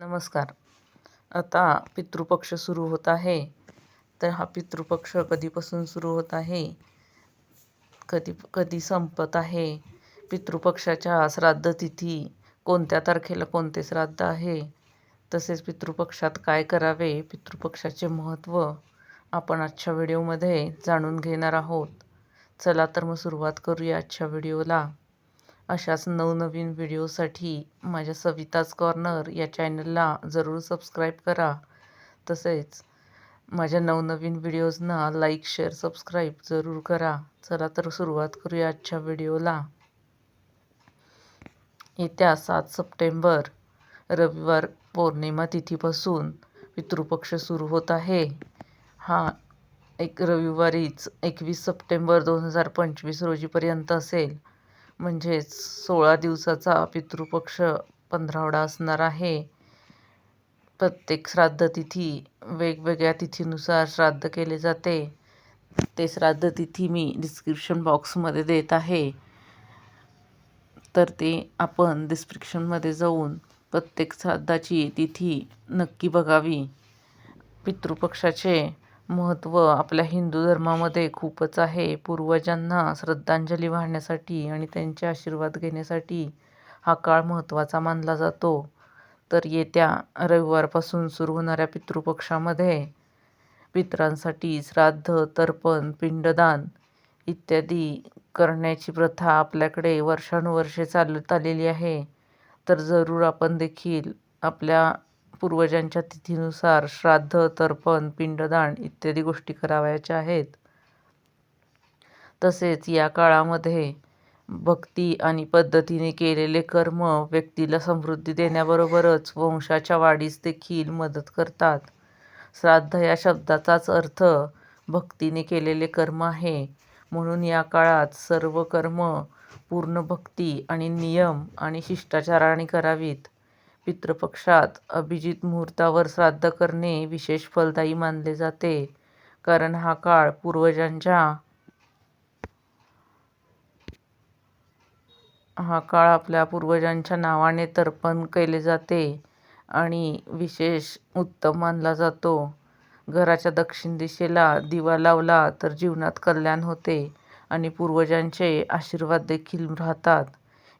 नमस्कार. आता पितृपक्ष सुरू होत आहे. तर हा पितृपक्ष कधीपासून सुरू होत आहे? कधी कधी संपत आहे? पितृपक्षाच्या श्राद्ध तिथी कोणत्या तारखेला कोणते श्राद्ध आहे? तसेच पितृपक्षात काय करावे? पितृपक्षाचे महत्त्व आपण आजच्या व्हिडिओमध्ये जाणून घेणार आहोत. चला तर मग सुरुवात करूया आजच्या व्हिडिओला. अशाच नवनवीन व्हिडिओसाठी माझ्या सविताज कॉर्नर या चॅनलला जरूर सबस्क्राईब करा. तसेच माझ्या नवनवीन व्हिडिओजना लाईक शेअर सबस्क्राईब जरूर करा. चला तर सुरुवात करूया आजच्या व्हिडिओला. येत्या सात सप्टेंबर रविवार पौर्णिमा तिथीपासून पितृपक्ष सुरू होत आहे. हा एक रविवारीच एकवीस सप्टेंबर दोन हजार पंचवीस रोजीपर्यंत असेल. म्हणजेच सोळा दिवसाचा पितृपक्ष पंधरावडा असणार आहे. प्रत्येक श्राद्ध तिथी वेगवेगळ्या तिथीनुसार श्राद्ध केले जाते. ते श्राद्ध तिथी मी डिस्क्रिप्शन बॉक्समध्ये देत आहे. तर ते आपण डिस्क्रिप्शनमध्ये जाऊन प्रत्येक श्राद्धाची तिथी नक्की बघावी. पितृपक्षाचे महत्त्व आपल्या हिंदू धर्मामध्ये खूपच आहे. पूर्वजांना श्रद्धांजली वाहण्यासाठी आणि त्यांचे आशीर्वाद घेण्यासाठी हा काळ महत्त्वाचा मानला जातो. तर येत्या रविवारपासून सुरू होणाऱ्या पितृपक्षामध्ये पितरांसाठी श्राद्ध तर्पण पिंडदान इत्यादी करण्याची प्रथा आपल्याकडे वर्षानुवर्षे चालत आलेली आहे. तर जरूर आपण देखील आपल्या पूर्वजांच्या तिथीनुसार श्राद्ध तर्पण पिंडदान इत्यादी गोष्टी करावयाच्या आहेत. तसेच या काळामध्ये भक्ती आणि पद्धतीने केलेले कर्म व्यक्तीला समृद्धी देण्याबरोबरच वंशाच्या वाढीस देखील मदत करतात. श्राद्ध या शब्दाचाच अर्थ भक्तीने केलेले कर्म आहे. म्हणून या काळात सर्व कर्म पूर्ण भक्ती आणि नियम आणि शिष्टाचाराने करावीत. पितृपक्षात अभिजित मुहूर्तावर श्राद्ध करणे विशेष फलदायी मानले जाते कारण हा काळ पूर्वजांच्या हा काळ आपल्या पूर्वजांच्या नावाने तर्पण केले जाते आणि विशेष उत्तम मानला जातो. घराच्या दक्षिण दिशेला दिवा लावला तर जीवनात कल्याण होते आणि पूर्वजांचे आशीर्वाद देखील राहतात.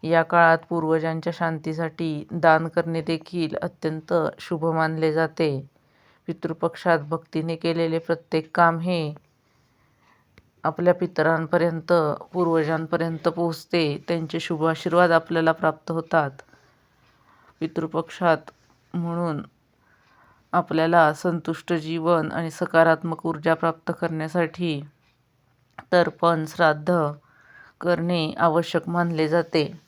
या काळात पूर्वजांच्या शांतीसाठी दान करणे देखील अत्यंत शुभ मानले जाते. पितृपक्षात भक्तीने केलेले प्रत्येक काम हे आपल्या पितरांपर्यंत पूर्वजांपर्यंत पोहोचते. त्यांचे शुभ आशीर्वाद आपल्याला प्राप्त होतात. पितृपक्षात म्हणून आपल्याला संतुष्ट जीवन आणि सकारात्मक ऊर्जा प्राप्त करण्यासाठी तर्पण श्राद्ध करणे आवश्यक मानले जाते.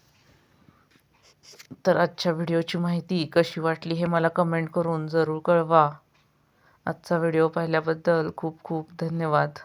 तर आजच्या व्हिडिओची माहिती कशी वाटली हे मला कमेंट करून जरूर कळवा. आजचा व्हिडिओ पाहिल्याबद्दल खूप खूप धन्यवाद.